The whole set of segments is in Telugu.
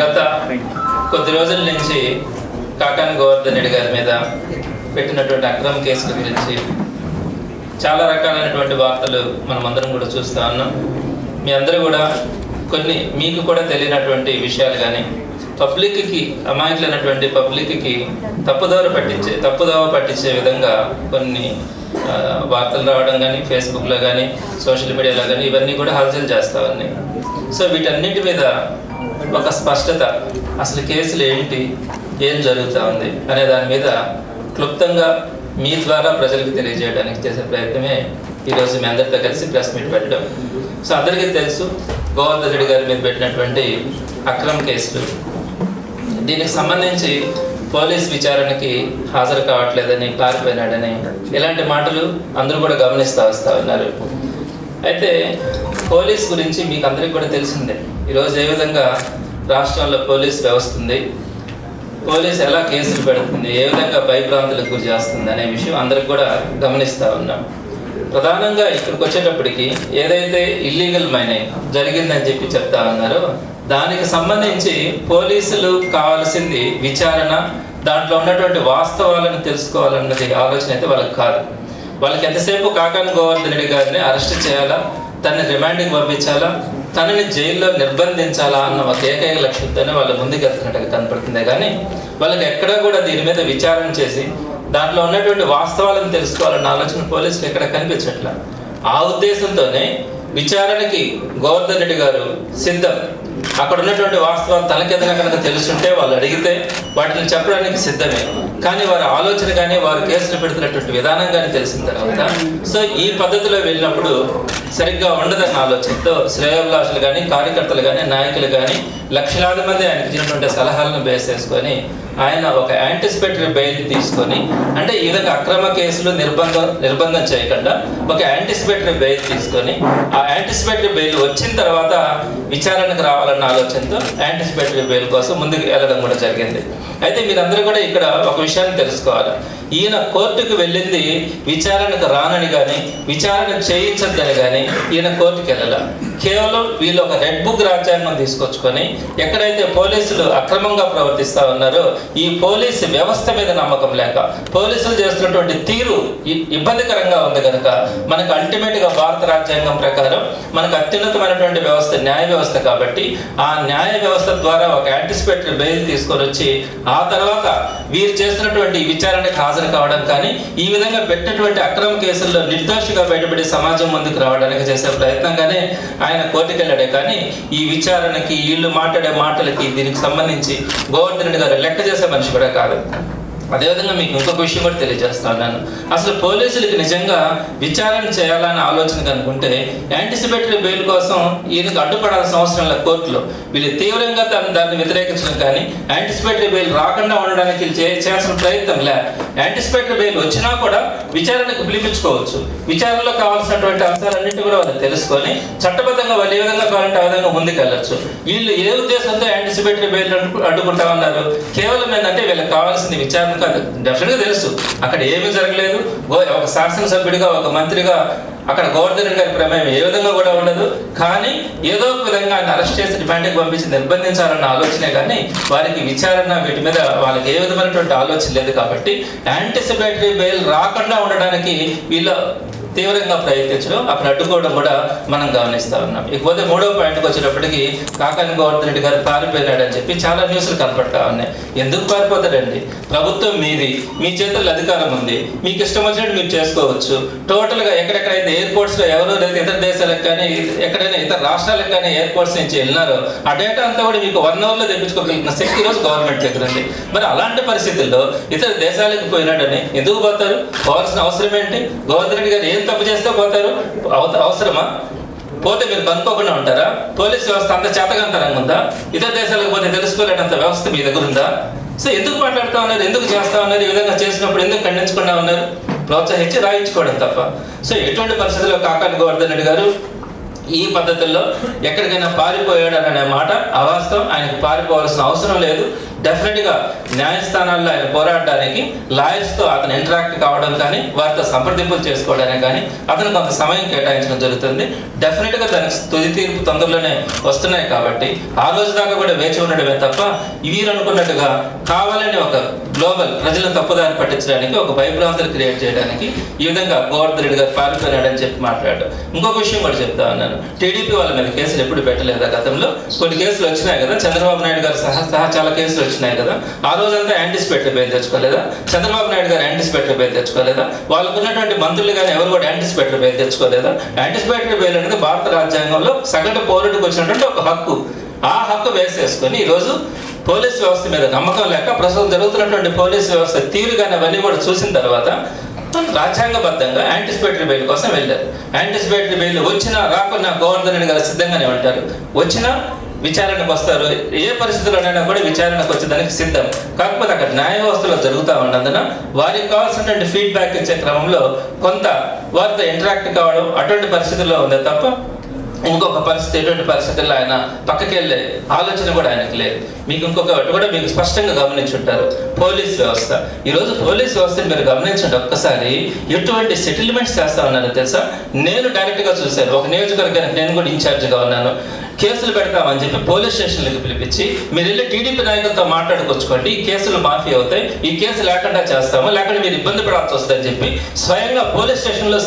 గత కొద్ది రోజుల నుంచి కాకాని గోవర్ధన్ రెడ్డి గారి మీద పెట్టినటువంటి అక్రమ కేసుల గురించి చాలా రకాలైనటువంటి వార్తలు మనం అందరం కూడా చూస్తూ ఉన్నాం. మీ అందరూ కూడా కొన్ని మీకు కూడా తెలియనటువంటి విషయాలు కానీ పబ్లిక్కి అమాయకులైనటువంటి పబ్లిక్కి తప్పుదోవ పట్టించే తప్పుదోవ పట్టించే విధంగా కొన్ని వార్తలు రావడం కానీ ఫేస్బుక్లో కానీ సోషల్ మీడియాలో కానీ ఇవన్నీ కూడా హల్చల్ చేస్తా ఉన్నాయి. సో వీటన్నిటి మీద ఒక స్పష్టత. అసలు కేసులు ఏంటి? ఏం జరుగుతూ ఉంది? అనే దాని మీద క్లుప్తంగా మీ ద్వారా ప్రజలకు తెలియజేయడానికి చేసే ప్రయత్నమే ఈరోజు మీ అందరితో కలిసి ప్రెస్ మీట్ పెట్టడం. సో అందరికీ తెలుసు గోవర్ధన్ రెడ్డి గారి మీద పెట్టినటువంటి అక్రమ కేసులు. దీనికి సంబంధించి పోలీస్ విచారణకి హాజరు కావట్లేదని పారిపోయినాడని ఇలాంటి మాటలు అందరూ కూడా గమనిస్తూ వస్తూ ఉన్నారు. అయితే పోలీస్ గురించి మీకు అందరికీ కూడా తెలిసిందే. ఈరోజు ఏ విధంగా రాష్ట్రంలో పోలీస్ వ్యవస్థ ఉంది? పోలీస్ ఎలా కేసులు పెడుతుంది? ఏ విధంగా భయభ్రాంతులకు గురి చేస్తుంది అనే విషయం అందరికి కూడా గమనిస్తూ ఉన్నాం. ప్రధానంగా ఇక్కడికి వచ్చేటప్పటికి ఏదైతే ఇల్లీగల్ మైనింగ్ జరిగిందని చెప్పి చెప్తా ఉన్నారో దానికి సంబంధించి పోలీసులు కావాల్సింది విచారణ దాంట్లో ఉన్నటువంటి వాస్తవాలను తెలుసుకోవాలన్నది ఆలోచన అయితే వాళ్ళకి కాదు. వాళ్ళకి ఎంతసేపు కాకాని గోవర్ధన్ రెడ్డి గారిని అరెస్ట్ చేయాలా? తనని రిమాండింగ్ పంపించాలా? తనని జైల్లో నిర్బంధించాలా అన్న ఒక ఏకైక లక్ష్యంతోనే వాళ్ళు ముందుకెళ్తున్నట్టుగా కనపడుతుంది. కానీ వాళ్ళకి ఎక్కడా కూడా దీని మీద విచారణ చేసి దాంట్లో ఉన్నటువంటి వాస్తవాలను తెలుసుకోవాలన్న ఆలోచన పోలీసులు ఎక్కడ కనిపించట్ల? ఆ ఉద్దేశంతోనే విచారణకి గోవర్ధన్ రెడ్డి గారు సిద్ధం. అక్కడ ఉన్నటువంటి వాస్తవాలు తనకెదన కనుక తెలుసుంటే వాళ్ళు అడిగితే వాటిని చెప్పడానికి సిద్ధమే. కానీ వారి ఆలోచన కానీ వారు కేసులు పెడుతున్నటువంటి విధానం కానీ తెలిసిన తర్వాత సో ఈ పద్ధతిలో వెళ్ళినప్పుడు సరిగ్గా ఉండదన్న ఆలోచనతో శ్రేయోభిలాషులు కానీ కార్యకర్తలు కానీ నాయకులు కానీ లక్షలాది మంది ఆయనకి ఇచ్చినటువంటి సలహాలను బేస్ చేసుకొని ఆయన ఒక యాంటిసిపేటరీ బెయిల్ తీసుకొని అంటే ఇదొక అక్రమ కేసులు నిర్బంధం నిర్బంధం చేయకుండా ఒక యాంటిసిపేటరీ బెయిల్ తీసుకొని ఆ యాంటిసిపేటరీ బెయిల్ వచ్చిన తర్వాత విచారణకు రావాలన్న ఆలోచనతో యాంటిసిపేటరీ బెయిల్ కోసం ముందుకు వెళ్ళడం కూడా జరిగింది. అయితే మీరందరూ కూడా ఇక్కడ ఒక విషయాన్ని తెలుసుకోవాలి. ఈయన కోర్టుకు వెళ్ళింది విచారణకు రానని కానీ విచారణ చేయించద్దని కానీ ఈయన కోర్టుకు వెళ్ళాల. కేవలం వీళ్ళు ఒక రెడ్ బుక్ రాజ్యాంగం తీసుకొచ్చుకొని ఎక్కడైతే పోలీసులు అక్రమంగా ప్రవర్తిస్తా ఉన్నారో ఈ పోలీసు వ్యవస్థ మీద నమ్మకం లేక పోలీసులు చేస్తున్నటువంటి తీరు ఇబ్బందికరంగా ఉంది కనుక మనకు అల్టిమేట్గా భారత రాజ్యాంగం ప్రకారం మనకు అత్యున్నతమైనటువంటి వ్యవస్థ న్యాయ వ్యవస్థ కాబట్టి ఆ న్యాయ వ్యవస్థ ద్వారా ఒక యాంటిసిపేటరీ బెయిల్ తీసుకొని వచ్చి ఆ తర్వాత వీరు చేస్తున్నటువంటి విచారణకు హాజరు కావడం కానీ ఈ విధంగా పెట్టినటువంటి అక్రమ కేసుల్లో నిర్దోషిగా బయటపడి సమాజం ముందుకు రావడానికి చేసే ప్రయత్నంగానే ఆయన కోర్టుకు వెళ్ళాడే కానీ ఈ విచారణకి వీళ్ళు మాట్లాడే మాటలకి దీనికి సంబంధించి గోవర్ధన్ రెడ్డి గారు లెక్క చేసే మనిషి కూడా కాదు. అదేవిధంగా మీకు ఇంకొక విషయం కూడా తెలియజేస్తాను నేను అసలు పోలీసులకి నిజంగా విచారణ చేయాలనే ఆలోచన కనుకుంటే యాంటిసిపేటరీ బెయిల్ కోసం ఈయనకు అడ్డుపడాల్సిన అవసరం లేదు కోర్టులో. వీళ్ళు తీవ్రంగా తను దాన్ని వ్యతిరేకించడం కానీ యాంటిసిపేటరీ బెయిల్ రాకుండా ఉండడానికి వీళ్ళు చే- చేయాల్సిన ప్రయత్నం లే. యాంటిసిపేటరీ బెయిల్ వచ్చినా కూడా విచారణకు పిలిపించుకోవచ్చు. విచారణలో కావాల్సినటువంటి అంశాలన్నింటి కూడా వాళ్ళు తెలుసుకొని చట్టబద్ధంగా వాళ్ళు ఏ విధంగా కావాలంటే ఆ విధంగా ముందుకెళ్ళచ్చు. వీళ్ళు ఏ ఉద్దేశంతో యాంటిసిపేటరీ బెయిల్ అడ్డు- అడ్డుకుంటా ఉన్నారు? కేవలం ఏంటంటే వీళ్ళకి కావాల్సింది విచారణ కాదు. డెఫినెట్గా తెలుసు. అక్కడ ఏమీ జరగలేదు. ఒక శాసనసభ్యుడిగా ఒక మంత్రిగా అక్కడ గోవర్ధన్ గారి ప్రమేయం ఏ విధంగా కూడా ఉండదు. కానీ ఏదో ఒక విధంగా ఆయన అరెస్ట్ చేసి రిమాండ్కి పంపించి నిర్బంధించాలన్న ఆలోచనే కానీ వారికి విచారణ వీటి మీద వాళ్ళకి ఏ విధమైనటువంటి ఆలోచన లేదు కాబట్టి యాంటిసిపేటరీ బెయిల్ రాకుండా ఉండడానికి వీళ్ళ తీవ్రంగా ప్రయత్నించడం అక్కడ అడ్డుకోవడం కూడా మనం గమనిస్తా ఉన్నాం. ఇకపోతే మూడవ పాయింట్కి వచ్చేటప్పటికి కాకాని గోవర్ధన్ రెడ్డి గారు పారిపోయినాడని చెప్పి చాలా న్యూస్లు కనపడతా ఉన్నాయి. ఎందుకు పారిపోతాడండి? ప్రభుత్వం మీది మీ చేతుల్లో అధికారం ఉంది మీకు ఇష్టం వచ్చినట్టు మీరు చేసుకోవచ్చు. టోటల్గా ఎక్కడెక్కడైతే ఎయిర్పోర్ట్స్లో ఎవరో లేదా ఇతర దేశాలకు కానీ ఎక్కడైనా ఇతర రాష్ట్రాలకు కానీ ఎయిర్పోర్ట్స్ నుంచి వెళ్ళినారో ఆ డేటా అంతా కూడా మీకు వన్ అవర్లో తెప్పించుకోగలిగిన శక్తి రోజు గవర్నమెంట్ దగ్గర ఉంది. మరి అలాంటి పరిస్థితుల్లో ఇతర దేశాలకు పోయినాడని ఎందుకు పోతారు? పోవాల్సిన అవసరం ఏంటి? గోవర్ధన్ రెడ్డి గారు ఏం తప్పు చేస్తే పోతారు? అవ- అవసరమా? పోతే మీరు కనుక్కోకుండా ఉంటారా? పోలీస్ వ్యవస్థ అంత చేతగంతరంగా ఉందా? ఇతర దేశాలకు పోతే తెలుసుకోలేనంత వ్యవస్థ మీ దగ్గర ఉందా? సో ఎందుకు మాట్లాడుతూ ఉన్నారు? ఎందుకు చేస్తా ఉన్నారు? ఈ విధంగా చేసినప్పుడు ఎందుకు ఖండించకుండా ఉన్నారు? ప్రోత్సహించి రాయించుకోవడం తప్ప. సో ఎటువంటి పరిస్థితుల్లో కాకాని గోవర్ధన్ రెడ్డి గారు ఈ పద్ధతుల్లో ఎక్కడికైనా పారిపోయాడు అనే మాట అవాస్తవం. ఆయనకు పారిపోవాల్సిన అవసరం లేదు. డెఫినెట్గా న్యాయస్థానాల్లో ఆయన పోరాడడానికి లాయర్స్తో అతను ఇంటరాక్ట్ కావడం కానీ వారితో సంప్రదింపులు చేసుకోవడానికి కానీ అతను కొంత సమయం కేటాయించడం జరుగుతుంది. డెఫినెట్గా దానికి తుది తీర్పు తొందరలోనే వస్తున్నాయి కాబట్టి ఆ రోజు దాకా కూడా వేచి ఉండడమే తప్ప వీరు అనుకున్నట్టుగా కావాలని ఒక గ్లోబల్ ప్రజలను తప్పుదారి పట్టించడానికి ఒక భయభ్రాంతులు క్రియేట్ చేయడానికి ఈ విధంగా గోవర్ధన్ రెడ్డి గారు పారిపోయినాడని చెప్పి మాట్లాడారు. ఇంకొక విషయం కూడా చెప్తా ఉన్నాను. టీడీపీ వాళ్ళ మీద కేసులు ఎప్పుడు పెట్టలేదా గతంలో? కొన్ని కేసులు వచ్చినాయి కదా. చంద్రబాబు నాయుడు గారు సహా సహా చాలా కేసులు వచ్చినాయి కదా. ఆ రోజంతా యాంటిసిపేటరీ బెయిల్ తెచ్చుకోలేదా? Chandrababu Naidu garu anticipatory bail తెచ్చుకోలేదా? వాళ్ళకు ఉన్నటువంటి మంత్రులు కానీ ఎవరు కూడా యాంటిసిపేటరీ బెయిల్ తెచ్చుకోలేదా? యాంటిసిపేటరీ బెయిల్ అనేది భారత రాజ్యాంగంలో సగటు పౌరుడికి వచ్చినటువంటి ఒక హక్కు. ఆ హక్కు వేసేసుకొని ఈరోజు పోలీస్ వ్యవస్థ మీద నమ్మకం లేక ప్రస్తుతం జరుగుతున్నటువంటి పోలీస్ వ్యవస్థ తీరుగానే అవన్నీ కూడా చూసిన తర్వాత రాజ్యాంగబద్ధంగా యాంటిసిపేటరీ బెయిల్ కోసం వెళ్ళారు. యాంటిసిపేటరీ బెయిల్ వచ్చినా రాకున్నా గోవర్ధన్ గారు సిద్ధంగానే ఉంటారు. వచ్చినా విచారణకు వస్తారు. ఏ పరిస్థితుల్లోనైనా కూడా విచారణకు వచ్చేదానికి సిద్ధం. కాకపోతే అక్కడ న్యాయ వ్యవస్థలో జరుగుతూ ఉన్నందున వారికి కావాల్సినటువంటి ఫీడ్బ్యాక్ ఇచ్చే క్రమంలో కొంత వారితో ఇంటరాక్ట్ కావడం అటువంటి పరిస్థితుల్లో ఉందే తప్ప ఇంకొక పరిస్థితి ఎటువంటి పరిస్థితుల్లో ఆయన పక్కకి వెళ్ళే ఆలోచన కూడా ఆయనకి లేదు. మీకు ఇంకొకటి కూడా మీకు స్పష్టంగా గమనించుంటారు. పోలీస్ వ్యవస్థ. ఈరోజు పోలీస్ వ్యవస్థను మీరు గమనించండి ఒక్కసారి. ఎటువంటి సెటిల్మెంట్స్ చేస్తా ఉన్నారో తెలుసా? నేను డైరెక్ట్గా చూశాను. ఒక నియోజకవర్గానికి నేను కూడా ఇన్ఛార్జ్గా ఉన్నాను. కేసులు పెడతామని చెప్పి పోలీస్ స్టేషన్లకు పిలిపించి మీరు వెళ్ళి టీడీపీ నాయకులతో మాట్లాడుకొచ్చుకోండి ఈ కేసులు మాఫీ అవుతాయి ఈ కేసు లేకుండా చేస్తాము లేకుండా మీరు ఇబ్బంది పడాల్సి వస్తుందని చెప్పి స్వయంగా పోలీస్ స్టేషన్లో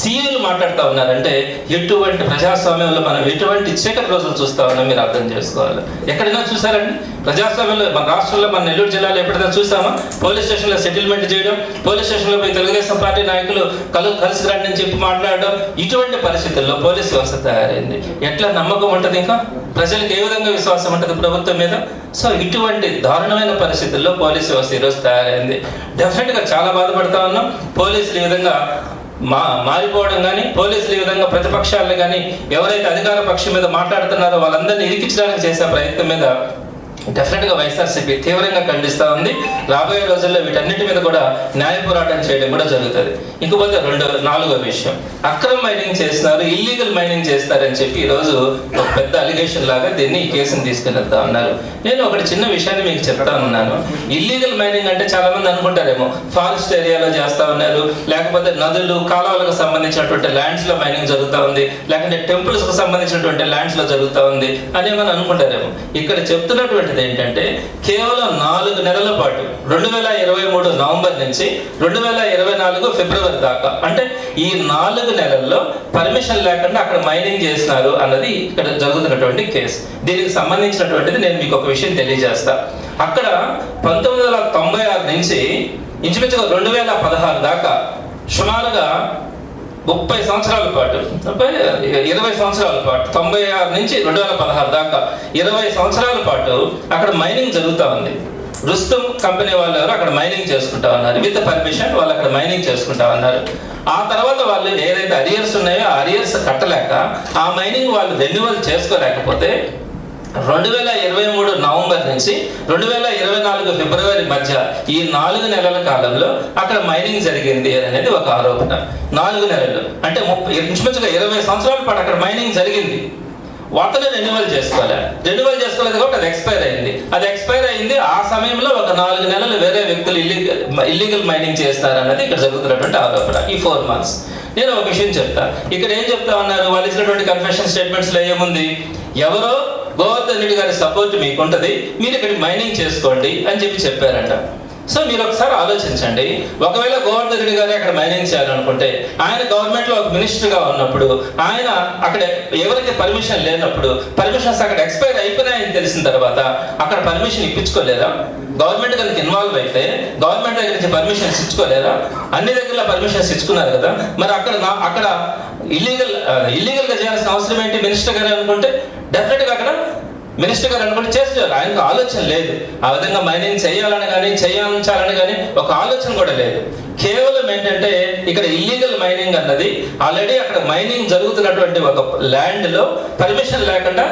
సీఏలు మాట్లాడుతూ ఉన్నారంటే ఎటువంటి ప్రజాస్వామ్యంలో మనం ఎటువంటి చీకటి రోజులు చూస్తా ఉన్నాం మీరు అర్థం చేసుకోవాలి. ఎక్కడైనా చూసారండి? ప్రజాస్వామ్యంలో మన రాష్ట్రంలో మన నెల్లూరు జిల్లాలో ఎప్పుడైనా చూసామా? పోలీస్ స్టేషన్లో సెటిల్మెంట్ చేయడం పోలీస్ స్టేషన్లో పోయి తెలుగుదేశం పార్టీ నాయకులు కలు కలిసి రండి అని చెప్పి మాట్లాడడం ఇటువంటి పరిస్థితుల్లో పోలీస్ వ్యవస్థ తయారైంది. ఎట్లా నమ్మకం ఉంటుంది? ఇంకా. ప్రజలకు ఏ విధంగా విశ్వాసం ఉంటుంది ప్రభుత్వం మీద? సో ఇటువంటి దారుణమైన పరిస్థితుల్లో పోలీస్ వ్యవస్థ ఈరోజు తయారైంది. డెఫినెట్గా చాలా బాధపడతా ఉన్నాం. పోలీసులు ఈ విధంగా మా మారిపోవడం కానీ పోలీసులు ఈ విధంగా ప్రతిపక్షాలను కానీ ఎవరైతే అధికార పక్షం మీద మాట్లాడుతున్నారో వాళ్ళందరినీ ఇరికించడానికి చేసే ప్రయత్నం మీద డెఫినెట్గా వైఎస్ఆర్సీపీ తీవ్రంగా ఖండిస్తూ ఉంది. రాబోయే రోజుల్లో వీటన్నిటి మీద కూడా న్యాయ పోరాటం చేయడం కూడా జరుగుతుంది. ఇంకపోతే రెండో నాలుగో విషయం. అక్రమ మైనింగ్ చేస్తున్నారు ఇల్లీగల్ మైనింగ్ చేస్తారని చెప్పి ఈరోజు ఒక పెద్ద అలిగేషన్ లాగా దీన్ని ఈ కేసును తీసుకుని వెళ్తా ఉన్నారు నేను ఒకటి చిన్న విషయాన్ని మీకు చెప్తా ఉన్నాను. ఇల్లీగల్ మైనింగ్ అంటే చాలా మంది అనుకుంటారేమో ఫారెస్ట్ ఏరియాలో చేస్తా ఉన్నారు లేకపోతే నదులు కాలువలకు సంబంధించినటువంటి ల్యాండ్స్లో మైనింగ్ జరుగుతూ ఉంది లేకుంటే టెంపుల్స్కు సంబంధించినటువంటి ల్యాండ్స్లో జరుగుతూ ఉంది అని ఏమని అనుకుంటారేమో. ఇక్కడ చెప్తున్నటువంటి చెప్తున్నటువంటిది ఏంటంటే కేవలం నాలుగు నెలల పాటు రెండు వేల ఇరవై మూడు నవంబర్ నుంచి రెండు వేల ఇరవై నాలుగు ఫిబ్రవరి దాకా. అంటే ఈ నాలుగు నెలల్లో పర్మిషన్ లేకుండా అక్కడ మైనింగ్ చేసినారు అన్నది ఇక్కడ జరుగుతున్నటువంటి కేసు. దీనికి సంబంధించినటువంటిది నేను మీకు ఒక విషయం తెలియజేస్తా. అక్కడ పంతొమ్మిది వందల తొంభై ఆరు నుంచి ఇంచుమించుగా రెండు వేల పదహారు దాకా సుమారుగా ముప్పై సంవత్సరాల పాటు ముప్పై ఇరవై సంవత్సరాల పాటు తొంభై ఆరు నుంచి రెండు వేల పదహారు దాకా ఇరవై సంవత్సరాల పాటు అక్కడ మైనింగ్ జరుగుతూ ఉంది. రుస్తుం కంపెనీ వాళ్ళు ఎవరు అక్కడ మైనింగ్ చేసుకుంటా ఉన్నారు. విత్ పర్మిషన్ వాళ్ళు అక్కడ మైనింగ్ చేసుకుంటా ఉన్నారు. ఆ తర్వాత వాళ్ళు ఏదైతే అరియర్స్ ఉన్నాయో ఆ అరియర్స్ కట్టలేక ఆ మైనింగ్ వాళ్ళు రెన్యువల్ చేసుకోలేకపోతే రెండు వేల ఇరవై మూడు నవంబర్ నుంచి రెండు వేల ఇరవై నాలుగు ఫిబ్రవరి మధ్య ఈ నాలుగు నెలల కాలంలో అక్కడ మైనింగ్ జరిగింది అనేది ఒక ఆరోపణ. నాలుగు నెలలు. అంటే ముప్పై ఇంచుమించుగా ఇరవై సంవత్సరాల పాటు అక్కడ మైనింగ్ జరిగింది. వాటిని రెన్యువల్ చేసుకోలే. రెన్యువల్ చేసుకోలేదు కాబట్టి అది ఎక్స్పైర్ అయింది. అది ఎక్స్పైర్ అయింది. ఆ సమయంలో ఒక నాలుగు నెలలు వేరే వ్యక్తులు ఇల్లీగల్ ఇల్లీగల్ మైనింగ్ చేస్తారు అన్నది ఇక్కడ జరుగుతున్నటువంటి ఆరోపణ. ఈ ఫోర్ మంత్స్ నేను ఒక విషయం చెప్తా. ఇక్కడ ఏం చెప్తా ఉన్నారు? వాళ్ళు ఇచ్చినటువంటి కన్ఫెషన్ స్టేట్మెంట్స్లో ఏముంది? ఎవరో గోవర్ధన్ రెడ్డి గారి సపోర్ట్ మీకు ఉంటుంది మీరు ఇక్కడ మైనింగ్ చేసుకోండి అని చెప్పి చెప్పారంట. సో మీరు ఒకసారి ఆలోచించండి ఒకవేళ గోవర్ధన్ రెడ్డి గారు అక్కడ మైనింగ్ చేయాలనుకుంటే ఆయన గవర్నమెంట్లో ఒక మినిస్టర్గా ఉన్నప్పుడు ఆయన అక్కడ ఎవరికి పర్మిషన్ లేనప్పుడు పర్మిషన్స్ అక్కడ ఎక్స్పైర్ అయిపోయినాయని తెలిసిన తర్వాత అక్కడ పర్మిషన్ ఇప్పించుకోలేదా? గవర్నమెంట్ కనుక ఇన్వాల్వ్ అయితే గవర్నమెంట్ దగ్గర నుంచి పర్మిషన్స్ ఇచ్చుకోలేరా? అన్ని దగ్గర పర్మిషన్స్ ఇచ్చుకున్నారు కదా? మరి అక్కడ నా- అక్కడ ఇల్లీగల్ ఇల్లీగల్గా చేయాల్సిన అవసరం ఏంటి? మినిస్టర్ గారు అనుకుంటే డెఫినెట్గా అక్కడ మినిస్టర్ గారు అనుకుంటే చేస్తారు ఆయనకు ఆలోచన లేదు. ఆ విధంగా మైనింగ్ చేయాలని కానీ చేయించాలని కానీ ఒక ఆలోచన కూడా లేదు. కేవలం ఏంటంటే ఇక్కడ ఇల్లీగల్ మైనింగ్ అన్నది ఆల్రెడీ అక్కడ మైనింగ్ జరుగుతున్నటువంటి ఒక ల్యాండ్లో పర్మిషన్ లేకుండా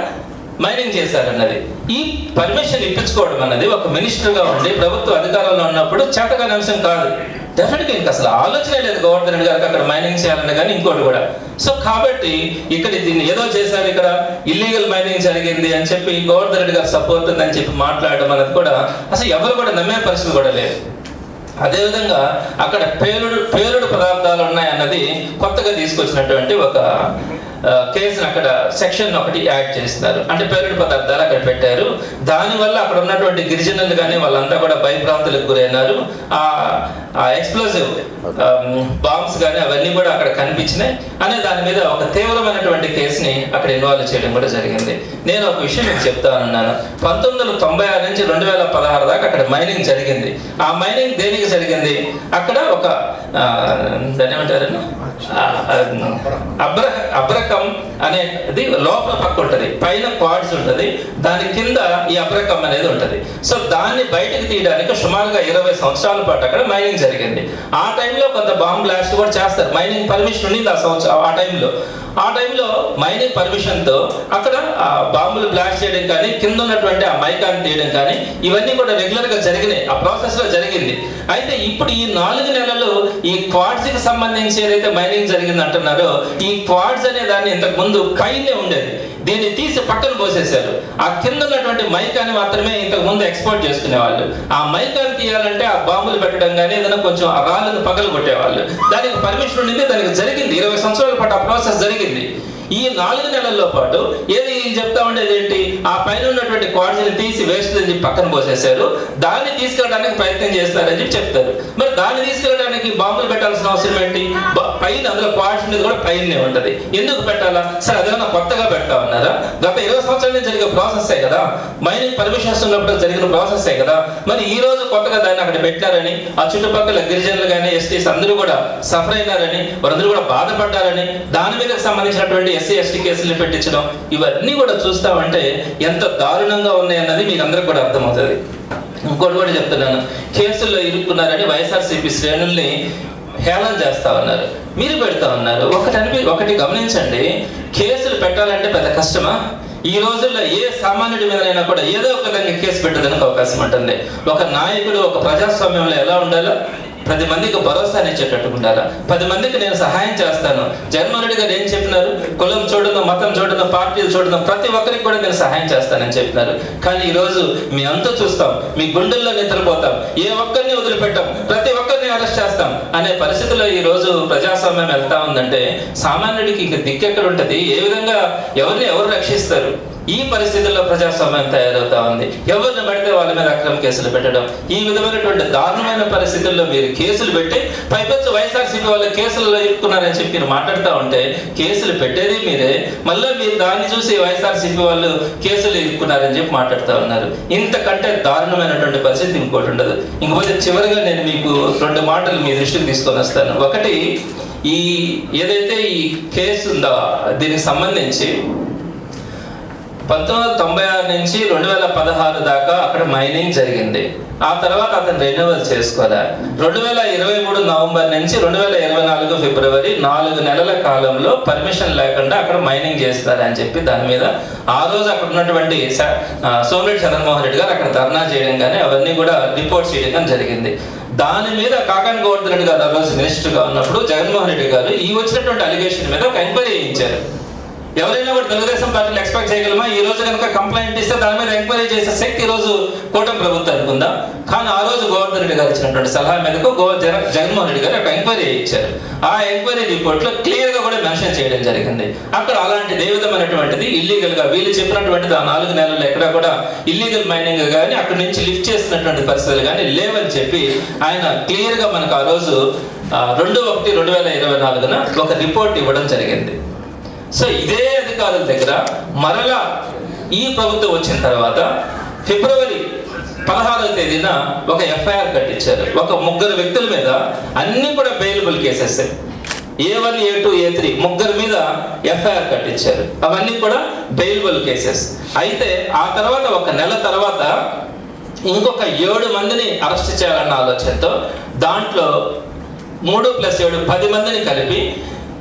మైనింగ్ చేశారన్నది. ఈ పర్మిషన్ ఇప్పించుకోవడం అన్నది ఒక మినిస్టర్గా ఉండి ప్రభుత్వ అధికారంలో ఉన్నప్పుడు చేతకాని అంశం కాదు. డెఫినెట్గా ఇంకా అసలు ఆలోచన లేదు గవర్నర్ గారికి అక్కడ మైనింగ్ చేయాలని కానీ ఇంకోటి కూడా. సో కాబట్టి ఇక్కడ దీన్ని ఏదో చేశారు ఇక్కడ ఇల్లీగల్ మైనింగ్ జరిగింది అని చెప్పి గవర్నర్ రెడ్డి గారు సపోర్ట్ ఉందని చెప్పి మాట్లాడడం అనేది కూడా అసలు ఎవరు కూడా నమ్మే పరిస్థితి కూడా లేదు. అదేవిధంగా అక్కడ పేలుడు పేలుడు పదార్థాలు ఉన్నాయన్నది కొత్తగా తీసుకొచ్చినటువంటి ఒక కేసును అక్కడ సెక్షన్ ఒకటి యాడ్ చేస్తున్నారు. అంటే పేలుడు పదార్థాలు అక్కడ పెట్టారు. దానివల్ల అక్కడ ఉన్నటువంటి గిరిజనులు కానీ వాళ్ళంతా కూడా భయభ్రాంతులకు గురైనారు. ఆ ఎక్స్ప్లోజివ్ బాంబ్స్ కానీ అవన్నీ కూడా అక్కడ కనిపించినాయి. అనే దాని మీద ఒక తీవ్రమైనటువంటి కేసుని అక్కడ ఇన్వాల్వ్ చేయడం కూడా జరిగింది. నేను ఒక విషయం మీకు చెప్తానున్నాను పంతొమ్మిది వందల తొంభై ఆరు నుంచి రెండు వేల పదహారు దాకా అక్కడ మైనింగ్ జరిగింది. ఆ మైనింగ్ దేనికి జరిగింది? అక్కడ ఒక ఆ, దాన్ని ఏమంటారు? ఆ, ఆ, అబ్ర అబ్రకం అనేది లోపల పక్క ఉంటుంది. పైన క్వాడ్స్ ఉంటుంది. దాని కింద ఈ అబ్రకం అనేది ఉంటుంది. సో దాన్ని బయటకు తీయడానికి సుమారుగా ఇరవై సంవత్సరాల పాటు అక్కడ మైనింగ్ జరిగింది. ఆ టైంలో కొంత బాంబ్ బ్లాస్ట్ కూడా చేస్తారు. మైనింగ్ పర్మిషన్ ఉండింది ఆ సంవత్సరం ఆ టైంలో ఆ టైంలో మైనింగ్ పర్మిషన్తో అక్కడ ఆ బాంబులు బ్లాస్ట్ చేయడం కానీ కింద ఉన్నటువంటి ఆ మైకాన్ని తీయడం కానీ ఇవన్నీ కూడా రెగ్యులర్గా జరిగినాయి. ఆ ప్రాసెస్లో జరిగింది. అయితే ఇప్పుడు ఈ నాలుగు నెలలు ఈ క్వాడ్స్కి సంబంధించి ఏదైతే మైనింగ్ జరిగింది అంటున్నారో ఈ క్వాడ్స్ అనే దాన్ని ఇంతకు ముందు పైనే ఉండేది. దీన్ని తీసి పక్కన పోసేశారు ఆ కింద ఉన్నటువంటి మైకాన్ని మాత్రమే ఇంతకు ముందు ఎక్స్పోర్ట్ చేసుకునేవాళ్ళు. ఆ మైకాన్ని తీయాలంటే ఆ బాంబులు పెట్టడం కానీ ఏదైనా కొంచెం ఆ రాళ్ళను పగలు కొట్టేవాళ్ళు దానికి పర్మిషన్ ఉండింది దానికి జరిగింది. ఇరవై సంవత్సరాల పాటు ఆ ప్రాసెస్ జరిగింది. ఈ నాలుగు నెలల్లో పాటు ఏది చెప్తా ఉండేది ఏంటి? ఆ పైన ఉన్నటువంటి క్వాడ్స్ని తీసి వేస్ట్ అని చెప్పి పక్కన పోసేశారు. దాన్ని తీసుకెళ్ళడానికి ప్రయత్నం చేస్తారని చెప్పి చెప్తారు. మరి దాన్ని తీసుకెళ్ళడానికి బాంబులు పెట్టాల్సిన అవసరం ఏంటి? పైన అందులో క్వాడ్స్ మీద కూడా పైనే ఉంటది. ఎందుకు పెట్టాలా? సరే అదేమన్నా కొత్తగా పెడతా ఉన్నారా? గత ఇరవై సంవత్సరాల నుంచి జరిగే ప్రాసెస్ కదా? మైనింగ్ పర్మిషన్స్ ఉన్నప్పుడు జరిగిన ప్రాసెస్ కదా? మరి ఈ రోజు కొత్తగా దాన్ని అక్కడ పెట్టారని ఆ చుట్టుపక్కల గిరిజనులు కానీ ఎస్టీస్ అందరూ కూడా సఫర్ అయినారని వారందరూ కూడా బాధపడ్డారని దాని మీద సంబంధించినటువంటి ఎస్సీ ఎస్టీ కేసులు పెట్టించడం ఇవన్నీ కూడా చూస్తామంటే ఎంత దారుణంగా ఉన్నాయన్నది మీకు అందరికి కూడా అర్థమవుతుంది. ఇంకోటి కూడా చెప్తున్నాను. కేసుల్లో ఇరుక్కున్నారని వైఎస్ఆర్సీపీ శ్రేణుల్ని హేళన చేస్తా ఉన్నారు మీరు పెడతా ఉన్నారు. ఒకటి అనిపి ఒకటి గమనించండి. కేసులు పెట్టాలంటే పెద్ద కష్టమా? ఈ రోజుల్లో ఏ సామాన్యుడి మీదనైనా కూడా ఏదో ఒక విధంగా కేసు పెట్టడానికి అవకాశం ఉంటుంది. ఒక నాయకుడు ఒక ప్రజాస్వామ్యంలో ఎలా ఉండాలో పది మందికి భరోసా ఇచ్చేటట్టు ఉండాలా పది మందికి నేను సహాయం చేస్తాను. జగన్మోహన్ గారు ఏం చెప్పినారు? కులం చూడదు మతం చూడదు పార్టీలు చూడదు ప్రతి ఒక్కరికి కూడా నేను సహాయం చేస్తానని చెప్పినారు. కానీ ఈరోజు మీ అంతా చూస్తాం మీ గుండెల్లో నిద్రపోతాం ఏ ఒక్కరిని వదిలిపెట్టాం ప్రతి ఒక్కరిని అరెస్ట్ చేస్తాం అనే పరిస్థితిలో ఈ రోజు ప్రజాస్వామ్యం వెళ్తా ఉందంటే సామాన్యుడికి ఇంక దిక్కెక్కడ ఉంటుంది? ఏ విధంగా ఎవరిని ఎవరు రక్షిస్తారు? ఈ పరిస్థితుల్లో ప్రజాస్వామ్యం తయారవుతా ఉంది. ఎవరిని పడితే వాళ్ళ మీద అక్రమ కేసులు పెట్టడం ఈ విధమైనటువంటి దారుణమైన పరిస్థితుల్లో మీరు కేసులు పెట్టి పైపచ్చు వైఎస్ఆర్సీపీ వాళ్ళ కేసులలో ఇరుక్కున్నారని చెప్పి మీరు మాట్లాడుతూ ఉంటే కేసులు పెట్టేది మీరే. మళ్ళీ మీరు దాన్ని చూసి వైఎస్ఆర్సీపీ వాళ్ళు కేసులు ఇరుక్కున్నారని చెప్పి మాట్లాడుతూ ఉన్నారు. ఇంతకంటే దారుణమైనటువంటి పరిస్థితి ఇంకోటి ఉండదు. ఇంకపోతే చివరిగా నేను మీకు రెండు మాటలు మీ దృష్టికి తీసుకొని వస్తాను. ఒకటి ఈ ఏదైతే ఈ కేసు ఉందో దీనికి సంబంధించి పంతొమ్మిది వందల తొంభై ఆరు నుంచి రెండు వేల పదహారు దాకా అక్కడ మైనింగ్ జరిగింది. ఆ తర్వాత అతను రెన్యువల్ చేసుకోలే. రెండు వేల ఇరవై మూడు నవంబర్ నుంచి రెండు వేల ఇరవై నాలుగు ఫిబ్రవరి నాలుగు నెలల కాలంలో పర్మిషన్ లేకుండా అక్కడ మైనింగ్ చేస్తారని చెప్పి దాని మీద ఆ రోజు అక్కడ ఉన్నటువంటి సోమిరెడ్డి చంద్రమోహన్ రెడ్డి గారు అక్కడ ధర్నా చేయడం కానీ అవన్నీ కూడా రిపోర్ట్ చేయడం జరిగింది. దాని మీద కాకాని గోవర్ధన్ రెడ్డి గారు ఆ రోజు మినిస్టర్గా ఉన్నప్పుడు జగన్మోహన్ రెడ్డి గారు ఈ వచ్చినటువంటి అలిగేషన్ మీద ఒక ఎంక్వైరీ చేయించారు ఎవరైనా కూడా తెలుగుదేశం పార్టీలు ఎక్స్పెక్ట్ చేయగలమా? ఈ రోజు కనుక కంప్లైంట్ ఇస్తే దాని మీద ఎంక్వైరీ చేసే శక్తి ఈ రోజు కూటమి ప్రభుత్వానికి ఉందా? కానీ ఆ రోజు గోవర్ధన్ రెడ్డి గారు ఇచ్చినటువంటి సలహా మేరకు గో జగన్మోహన్ రెడ్డి గారు ఒక ఎంక్వైరీ ఇచ్చారు. ఆ ఎంక్వైరీ రిపోర్ట్లో క్లియర్గా కూడా మెన్షన్ చేయడం జరిగింది. అక్కడ అలాంటి దేవిధమైనటువంటిది ఇల్లీగల్గా ఇల్లీగల్గా వీళ్ళు చెప్పినటువంటిది ఆ నాలుగు నెలల్లో ఎక్కడ కూడా ఇల్లీగల్ మైనింగ్ కానీ అక్కడి నుంచి లిఫ్ట్ చేసినటువంటి పరిస్థితులు కానీ లేవని చెప్పి ఆయన క్లియర్గా మనకు ఆ రోజు రెండు ఒకటి రెండు వేల ఇరవై నాలుగున ఒక రిపోర్ట్ ఇవ్వడం జరిగింది. సో ఇదే అధికారుల దగ్గర మరలా ఈ ప్రభుత్వం వచ్చిన తర్వాత ఫిబ్రవరి పదహారవ తేదీన ఒక ఎఫ్ఐఆర్ కట్టించారు. ఒక ముగ్గురు వ్యక్తుల మీద అన్ని కూడా bailable cases A. One A two A three ముగ్గురు మీద ఎఫ్ఐఆర్ కట్టించారు. అవన్నీ కూడా బెయిలబుల్ కేసెస్ అయితే ఆ తర్వాత ఒక నెల తర్వాత ఇంకొక ఏడు మందిని అరెస్ట్ చేయాలన్న ఆలోచనతో దాంట్లో మూడు ప్లస్ ఏడు పది మందిని కలిపి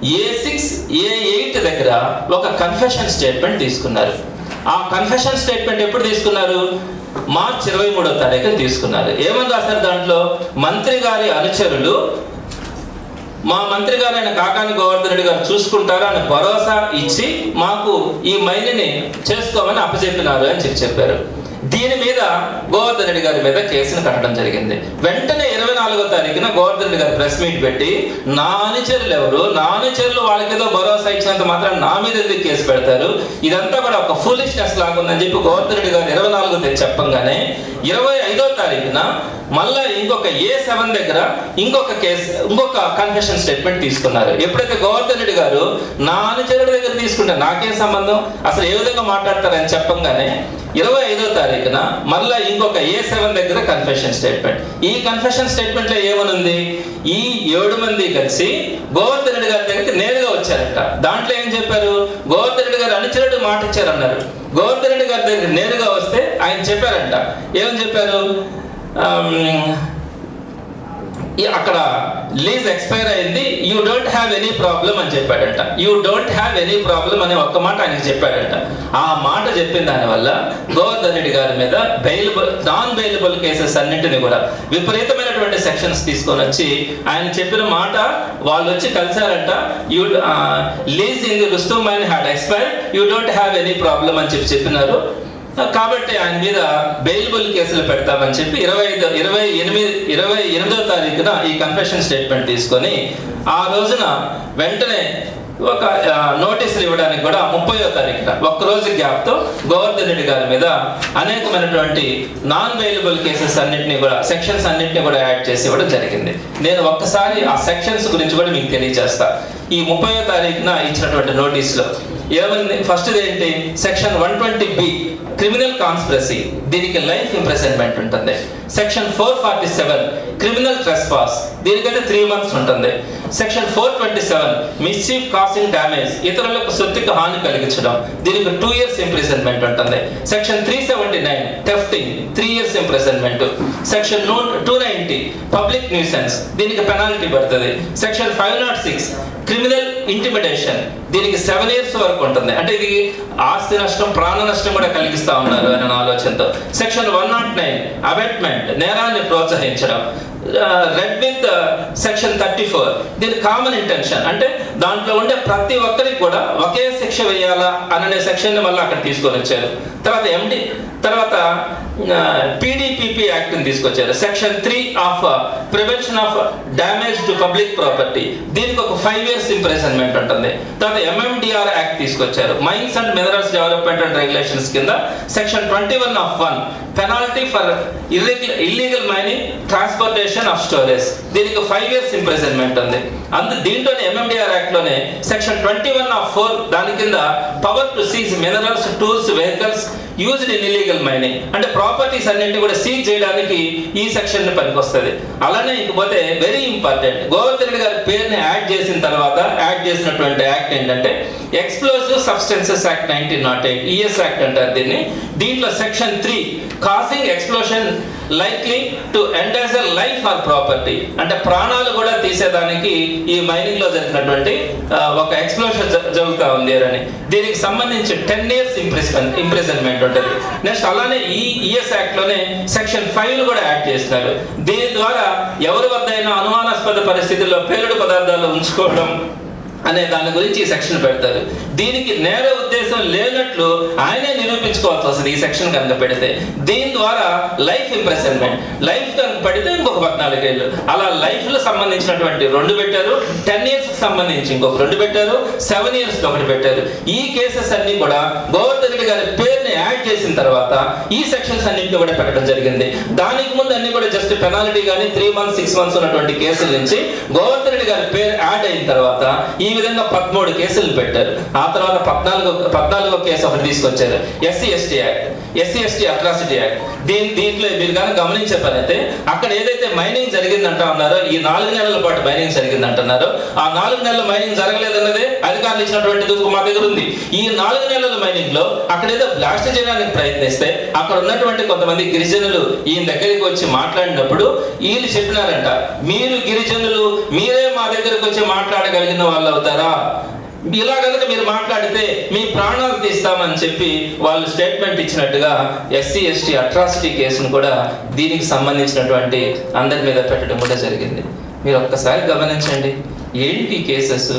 ఏ సిక్స్ ఏ ఎయిట్ దగ్గర ఒక కన్ఫెషన్ స్టేట్మెంట్ తీసుకున్నారు. ఆ కన్ఫెషన్ స్టేట్మెంట్ ఎప్పుడు తీసుకున్నారు? మార్చి ఇరవై మూడో తారీఖున తీసుకున్నారు. ఏమని రాశారు దాంట్లో? మంత్రి గారి అనుచరులు మా మంత్రి గారైన కాకాని గోవర్ధన్ రెడ్డి గారు చూసుకుంటారు అని భరోసా ఇచ్చి మాకు ఈ మైనిని చేసుకోమని అప్పచెప్పినారు అని చెప్పి చెప్పారు. దీని మీద గోవర్ధన్ రెడ్డి గారి మీద కేసును కట్టడం జరిగింది. వెంటనే ఇరవై నాలుగో తారీఖున గోవర్ధన్ రెడ్డి గారు ప్రెస్ మీట్ పెట్టి నా అనుచరులు ఎవరు? నా అనుచరులు వాళ్ళకి ఏదో భరోసా ఇచ్చినంత మాత్రం నా మీద ఎందుకు కేసు పెడతారు? ఇదంతా కూడా ఒక ఫులిష్నెస్ ఉందని చెప్పి గోవర్ధన్ రెడ్డి గారు ఇరవై నాలుగో తేదీ చెప్పంగానే ఇరవై ఐదో తారీఖున మళ్ళా ఇంకొక ఏ సెవెన్ దగ్గర ఇంకొక కేసు ఇంకొక కన్ఫెషన్ స్టేట్మెంట్ తీసుకున్నారు. ఎప్పుడైతే గోవర్ధన్ రెడ్డి గారు నా అనుచరుడి దగ్గర తీసుకుంటే నాకేం సంబంధం? అసలు ఏ విధంగా మాట్లాడతారని చెప్పంగానే ఇరవై ఐదో తారీఖున మళ్ళీ ఇంకొక ఏ సెవెన్ దగ్గర కన్ఫెషన్ స్టేట్మెంట్ ఈ కన్ఫెషన్ స్టేట్మెంట్లో ఏమనుంది? ఈ ఏడు మంది కలిసి గోవర్ధన్ రెడ్డి గారి దగ్గరికి నేరుగా వచ్చారంట. దాంట్లో ఏం చెప్పారు? గోవర్ధన్ రెడ్డి గారు అనుచరుడు మాట ఇచ్చారన్నారు. గోవర్ధన్ రెడ్డి గారి దగ్గర నేరుగా వస్తే ఆయన చెప్పారంట. ఏమని చెప్పారు? అక్కడ లీజ్ ఎక్స్పైర్ అయింది. You don't have any problem అని చెప్పాడంట. You don't have any problem అనే ఒక్క మాట ఆయనకి చెప్పాడంట. ఆ మాట చెప్పిన దానివల్ల గోవర్ధన్ రెడ్డి గారి మీద బెయిలబుల్ నాన్ బెయిలబుల్ కేసెస్ అన్నింటిని కూడా విపరీతమైనటువంటి సెక్షన్స్ తీసుకొని వచ్చి ఆయన చెప్పిన మాట వాళ్ళు వచ్చి కలిశారంట. You uh, lease in the రుస్తూ mine had expire you don't have any problem అని చెప్పి చెప్పినారు. కాబట్టి ఆయన మీద బెయిలబుల్ కేసులు పెడతామని చెప్పి ఇరవై ఐదు ఇరవై ఎనిమిది ఇరవై ఎనిమిదో తారీఖున ఈ కన్ఫెషన్ స్టేట్మెంట్ తీసుకొని ఆ రోజున వెంటనే ఒక నోటీసులు ఇవ్వడానికి కూడా ముప్పయో తారీఖున ఒక్క రోజు గ్యాప్తో గోవర్ధన్ రెడ్డి గారి మీద అనేకమైనటువంటి నాన్ బెయిలబుల్ కేసెస్ అన్నింటినీ కూడా సెక్షన్స్ అన్నింటినీ కూడా యాడ్ చేసి ఇవ్వడం జరిగింది. నేను ఒక్కసారి ఆ సెక్షన్స్ గురించి కూడా మీకు తెలియజేస్తా. ఈ ముప్పయో తారీఖున ఇచ్చినటువంటి నోటీసులో ఏమైంది? ఫస్ట్ ఏంటి? Section one twenty B criminal conspiracy. దీనికి లైఫ్ ఇంప్రెసన్మెంట్ ఉంటుంది. Section four forty seven criminal trespass దీనికైతే త్రీ మంత్స్ ఉంటుంది. Section four twenty seven mischief causing damage ఇతరులకు సొత్తుకు హాని కలిగించడం. దీనికి టూ ఇయర్స్ ఇంప్రిజన్మెంట్ ఉంటుంది. Section three seventy nine thefting three years imprisonment section two ninety public nuisance దీనికి పెనాల్టీ పడుతుంది. Section five not six criminal intimidation దీనికి సెవెన్ ఇయర్స్ వరకు ఉంటుంది. అంటే ఇది ఆస్తి నష్టం ప్రాణ నష్టం కూడా కలిగిస్తా ఉన్నారు అనే ఆలోచనతో. Section one nought nine abetment నేరాన్ని ప్రోత్సహించడం. Read with section thirty four. దీని కామన్ ఇంటెన్షన్. అంటే దాంట్లో ఉండే ప్రతి ఒక్కరికి కూడా ఒకే శిక్ష వేయాలా అనే సెక్షన్ మళ్ళీ అక్కడ తీసుకొని వచ్చారు. తర్వాత ఎండి తర్వాత పీడిపిపి యాక్ట్ని తీసుకొచ్చారు. Section three of prevention of damage to public property దీనికి ఒక ఫైవ్ ఇయర్స్ ఇంప్రెసన్మెంట్ ఉంటుంది. తర్వాత ఎంఎండిఆర్ యాక్ట్ తీసుకొచ్చారు. Mines and minerals development and regulations కింద section twenty one of one penalty for irregular illegal mining transportation of storage దీనికి ఫైవ్ ఇయర్స్ ఇంప్రెసన్మెంట్ ఉంది. అందు దీంట్లోనే MMDR act యాక్ట్లోనే section twenty one of four దాని కింద power to seize minerals tools vehicles used in illegal mining. అంటే ప్రాపర్టీస్ అన్నింటినీ కూడా సీజ్ చేయడానికి ఈ సెక్షన్ పనికొస్తుంది. అలానే ఇకపోతే వెరీ ఇంపార్టెంట్. గోవర్ధన్ గారి పేరుని యాడ్ చేసిన తర్వాత యాడ్ చేసినటువంటి యాక్ట్ ఏంటంటే explosive substances act nineteen nought eight ES act అంటారు దీన్ని. దీంట్లో section three causing explosion likely to endanger life or property అంటే ప్రాణాలు కూడా తీసేదానికి ఈ మైనింగ్లో జరిగినటువంటి ఒక ఎక్స్ప్లోషన్ జరుగుతూ ఉంది అని. దీనికి సంబంధించి టెన్ ఇయర్స్ ఇంప్రెస్మెంట్ ఇంప్రెజన్మెంట్ ఉంటుంది. నెక్స్ట్ అలానే ఈ ఈఎస్ యాక్ట్లోనే సెక్షన్ ఫైవ్ కూడా యాడ్ చేస్తున్నారు. దీని ద్వారా ఎవరి వద్ద అయినా అనుమానాస్పద పరిస్థితుల్లో పేలుడు పదార్థాలు ఉంచుకోవడం అనే దాని గురించి ఈ సెక్షన్ పెడతారు. దీనికి నేర ఉద్దేశం లేనట్లు ఆయనే నిరూపించుకోవాల్సి వస్తుంది ఈ సెక్షన్ కనుక పెడితే. దీని ద్వారా లైఫ్ ఇంప్రెసన్మెంట్ లైఫ్ కనుక పెడితే ఇంకొక పద్నాలుగేళ్ళు అలా లైఫ్లో సంబంధించినటువంటి రెండు పెట్టారు టెన్ ఇయర్స్ సంబంధించి ఇంకొక రెండు పెట్టారు సెవెన్ ఇయర్స్ ఒకటి పెట్టారు. ఈ కేసెస్ అన్ని కూడా గోవర్ధన్ రెడ్డి గారి పేరుని యాడ్ చేసిన తర్వాత ఈ సెక్షన్స్ అన్నింటిని కూడా పెట్టడం జరిగింది. దానికి ముందు అన్ని కూడా జస్ట్ పెనాల్టీ కానీ త్రీ మంత్స్ సిక్స్ మంత్స్ ఉన్నటువంటి కేసుల నుంచి గోవర్ధన్ రెడ్డి గారి పేరు యాడ్ అయిన తర్వాత ఈ విధంగా పదమూడు కేసులు పెట్టారు. ఆ తర్వాత పద్నాలుగు పద్నాలుగో కేసు ఒకటి తీసుకొచ్చారు. SC ST act. SC ST atrocity act. దీని దీంట్లో మీరు కానీ గమనించే పని అయితే అక్కడ ఏదైతే మైనింగ్ జరిగిందంటా ఉన్నారో ఈ నాలుగు నెలల పాటు మైనింగ్ జరిగింది అంటున్నారో ఆ నాలుగు నెలల మైనింగ్ జరగలేదన్నదే అధికారులు ఇచ్చినటువంటి దుక్కు మా దగ్గర ఉంది. ఈ నాలుగు నెలల మైనింగ్లో అక్కడ ఏదో బ్లాస్ట్ చేయడానికి ప్రయత్నిస్తే అక్కడ ఉన్నటువంటి కొంతమంది గిరిజనులు ఈయన దగ్గరికి వచ్చి మాట్లాడినప్పుడు వీళ్ళు చెప్పినారంట మీరు గిరిజనులు మీరే మా దగ్గరకు వచ్చి మాట్లాడగలిగిన వాళ్ళు అవుతారా? ఇలా కనుక మీరు మాట్లాడితే మీ ప్రాణాలు తీస్తామని చెప్పి వాళ్ళు స్టేట్మెంట్ ఇచ్చినట్టుగా ఎస్సీ ఎస్టీ అట్రాసిటీ కేసును కూడా దీనికి సంబంధించినటువంటి అందరి మీద పెట్టడం కూడా జరిగింది. మీరు ఒక్కసారి గమనించండి ఏంటి కేసెస్?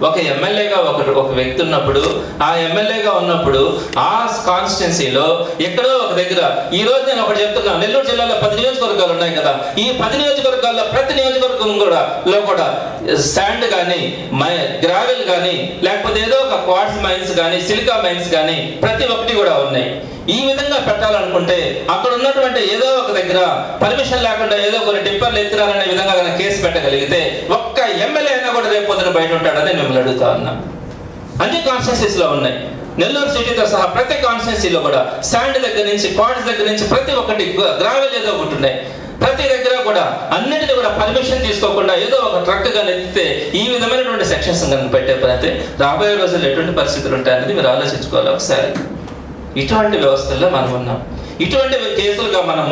ఒక ఎమ్మెల్యేగా ఒక ఒక వ్యక్తి ఉన్నప్పుడు ఆ ఎమ్మెల్యేగా ఉన్నప్పుడు ఆ కాన్స్టిట్యున్సీలో ఎక్కడో ఒక దగ్గర ఈ రోజు నేను ఒకటి చెప్తున్నా నెల్లూరు జిల్లాలో పది నియోజకవర్గాలు ఉన్నాయి కదా ఈ పది నియోజకవర్గాల్లో ప్రతి నియోజకవర్గం కూడా లో కూడా శాండ్ కానీ మై గ్రావెల్ కానీ లేకపోతే ఏదో ఒక క్వార్ట్స్ మైన్స్ కానీ సిలికా మైన్స్ కానీ ప్రతి ఒక్కటి కూడా ఉన్నాయి. ఈ విధంగా పెట్టాలనుకుంటే అక్కడ ఉన్నటువంటి ఏదో ఒక దగ్గర పర్మిషన్ లేకుండా ఏదో కొన్ని టిప్పర్లు ఎత్తిరాలనే విధంగా కనుక కేసు పెట్టగలిగితే ఒక్క ఎమ్మెల్యే అయినా కూడా రేపు పొద్దున బయట ఉంటాడని మిమ్మల్ని అడుగుతా ఉన్నా. అన్ని కాన్స్టిట్యూన్సీస్లో ఉన్నాయి. నెల్లూరు సిటీతో సహా ప్రతి కాన్స్టిట్యూన్సీలో కూడా శాండ్ దగ్గర నుంచి క్వార్ట్స్ దగ్గర నుంచి ప్రతి ఒక్కటి గ్రావెల్ ఏదో ఒకటి ఉన్నాయి. ప్రతి దగ్గర కూడా అన్నిటిని కూడా పర్మిషన్ తీసుకోకుండా ఏదో ఒక ట్రక్ కానీ ఎత్తితే ఈ విధమైనటువంటి సెక్షన్స్ కనుక పెట్టే పని అయితే రాబోయే రోజుల్లో ఎటువంటి పరిస్థితులు ఉంటాయనేది మీరు ఆలోచించుకోవాలి ఒకసారి. ఇటువంటి వ్యవస్థల్లో మనం ఉన్నాం. ఇటువంటి కేసులుగా మనం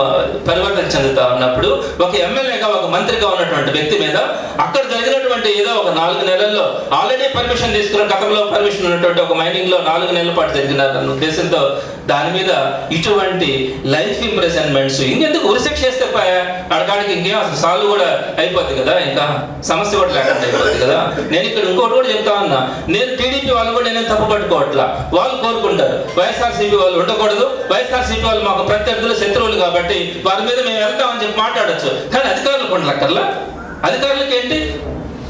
పరివర్తన చెందుతా ఉన్నప్పుడు ఒక ఎమ్మెల్యేగా ఒక మంత్రిగా ఉన్నటువంటి వ్యక్తి మీద అక్కడ జరిగినటువంటి ఏదో ఒక నాలుగు నెలల్లో ఆల్రెడీ పర్మిషన్ తీసుకున్న గతంలో పర్మిషన్ ఉన్నటువంటి ఒక మైనింగ్లో నాలుగు నెలల పాటు జరిగిన ఉద్దేశంతో దాని మీద ఇటువంటి లైఫ్ ఇంప్రెజన్మెంట్స్ ఇంకెందుకు? ఉరిశిక్ష చేస్తే ప- అడగడానికి ఇంకేం అసలు సాల్వ్ కూడా అయిపోద్ది కదా? ఇంకా సమస్య కూడా లేకుండా అయిపోద్ది కదా? నేను ఇక్కడ ఇంకోటి కూడా చెప్తా ఉన్నా. నేను టీడీపీ వాళ్ళు కూడా నేను తప్పు పట్టుకోవట్లా? వాళ్ళు కోరుకుంటారు. వైఎస్ఆర్సీపీ వాళ్ళు ఉండకూడదు. వైఎస్ఆర్సీపీ వాళ్ళు మాకు ప్రత్యర్థులు శత్రువులు కాబట్టి వారి మీద మేము వెళ్తామని చెప్పి మాట్లాడొచ్చు. కానీ అధికారులకు ఉండలక్కర్లా అధికారులకు ఏంటి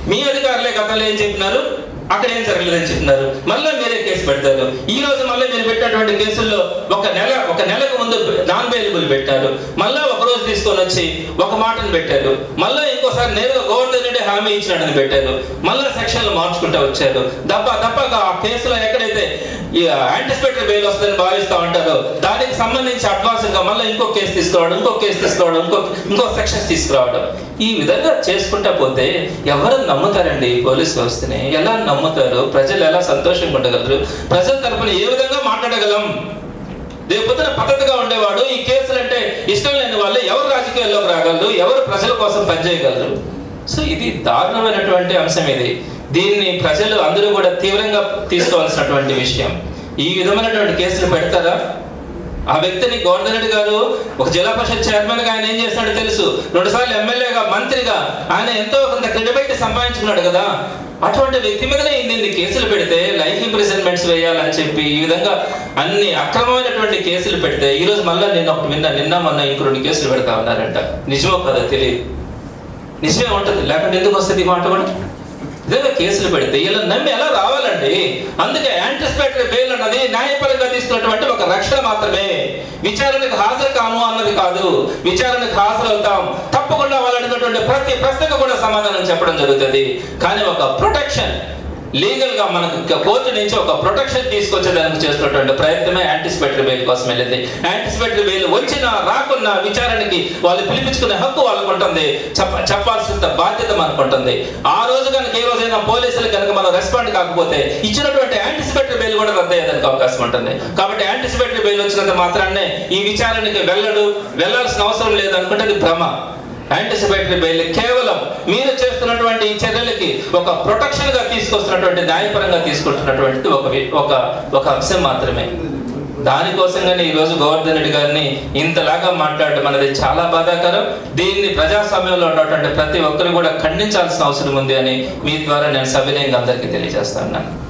మీ అధికారులే గతంలో ఏం చెప్పినారు? అక్కడ ఏం జరగలేదని చెప్తున్నారు. మళ్ళీ మీరే కేసు పెడతారు. ఈ రోజు మళ్ళీ మీరు పెట్టినటువంటి కేసుల్లో ఒక నెల ఒక నెలకు ముందు నాన్ వేలబుల్ పెట్టారు మళ్ళీ ఒకరోజు తీసుకొని వచ్చి ఒక మాటను పెట్టారు మళ్ళీ ఇంకోసారి నేరుగా గవర్నర్ నుండి హామీ ఇచ్చినాడని పెట్టారు మళ్ళీ సెక్షన్లు మార్చుకుంటూ వచ్చారు దప్ప దప్పగా ఆ కేసులో ఎక్కడైతే యాంటిసిపేటరీ బెయిల్ వస్తుందని భావిస్తా ఉంటారో దానికి సంబంధించి అడ్వాన్స్గా మళ్ళీ ఇంకో కేసు తీసుకురావడం ఇంకో కేసు తీసుకురావడం ఇంకో ఇంకో సెక్షన్స్ తీసుకురావడం. ఈ విధంగా చేసుకుంటా పోతే ఎవరు నమ్ముతారండి పోలీస్ వ్యవస్థని? ఎలా నమ్ముతారు? ప్రజలు ఎలా సంతోషంగా ఉండగలరు? ప్రజల తరపున ఏ విధంగా మాట్లాడగలం? రేపు పద్ధతిగా ఉండేవాడు. ఈ కేసులు అంటే ఇష్టం లేని వాళ్ళు ఎవరు రాజకీయాల్లోకి రాగలరు? ఎవరు ప్రజల కోసం పనిచేయగలరు? సో ఇది దారుణమైనటువంటి అంశం ఇది. దీన్ని ప్రజలు అందరూ కూడా తీవ్రంగా తీసుకోవాల్సినటువంటి విషయం. ఈ విధమైనటువంటి కేసులు పెడతారా? ఆ వ్యక్తిని గోవర్ధన్ గారు ఒక జిల్లా పరిషత్ చైర్మన్గా ఆయన ఏం చేస్తున్నాడో తెలుసు. రెండు సార్లు ఎమ్మెల్యేగా మంత్రిగా ఆయన ఎంతో కొంత క్రెడిబిలిటీ సంపాదించుకున్నాడు కదా. అటువంటి వ్యక్తి మీదనే ఇన్ని కేసులు పెడితే లైఫ్ ఇంప్రిజన్మెంట్స్ వేయాలని చెప్పి ఈ విధంగా అన్ని అక్రమమైనటువంటి కేసులు పెడితే ఈరోజు మళ్ళీ నేను ఒకటి విన్నా నిన్న మొన్న ఇంకో రెండు కేసులు పెడతా ఉన్నారంట. నిజమో కదా తెలియదు. నిజమే ఉంటుంది. లేకుంటే ఎందుకు వస్తుంది ఈ మాట కూడా? విధంగా కేసులు పెడితే ఇలా నమ్మి ఎలా రావాలండి? అందుకే యాంటిసిపేటరీ బెయిల్ అన్నది న్యాయపరంగా తీసుకున్నటువంటి ఒక రక్షణ మాత్రమే. విచారణకు హాజరు కాము అన్నది కాదు. విచారణకు హాజరవుతాం తప్పకుండా వాళ్ళు అడిగినటువంటి ప్రతి ప్రశ్నకు కూడా సమాధానం చెప్పడం జరుగుతుంది. కానీ ఒక ప్రొటెక్షన్ లీగల్గా మనకు కోర్టు నుంచి ఒక ప్రొటెక్షన్ తీసుకొచ్చేదానికి చేస్తున్నటువంటి ప్రయత్నమే యాంటిసిపేటరీ బెయిల్ కోసం వెళ్ళింది. యాంటిసిపేటరీ బెయిల్ వచ్చినా రాకున్న విచారణకి వాళ్ళు పిలిపించుకునే హక్కు వాళ్ళకు ఉంటుంది. చెప్ప చెప్పాల్సిన బాధ్యత మనకు ఉంటుంది. ఆ రోజు కనుక ఏ రోజైనా పోలీసులు కనుక మనం రెస్పాండ్ కాకపోతే ఇచ్చినటువంటి యాంటిసిపేటరీ బెయిల్ కూడా రద్దు అయ్యేదానికి అవకాశం ఉంటుంది. కాబట్టి యాంటిసిపేటరీ బెయిల్ వచ్చినంత మాత్రాన్నే ఈ విచారణకి వెళ్ళడు. వెళ్ళాల్సిన అవసరం లేదనుకుంటే అది భ్రమ. యాంటిసిపేటరీ బెయిల్ కేవలం మీరు చేస్తున్నటువంటి ఈ చర్యలకి ఒక ప్రొటెక్షన్గా తీసుకొస్తున్నటువంటి న్యాయపరంగా తీసుకుంటున్నటువంటి ఒక ఒక ఒక అంశం మాత్రమే. దానికోసంగానే ఈరోజు గోవర్ధన్ రెడ్డి గారిని ఇంతలాగా మాట్లాడటం అనేది చాలా బాధాకరం. దీన్ని ప్రజాస్వామ్యంలో ఉన్నటువంటి ప్రతి ఒక్కరు కూడా ఖండించాల్సిన అవసరం ఉంది అని మీ ద్వారా నేను సవినయంగా అందరికీ తెలియజేస్తాను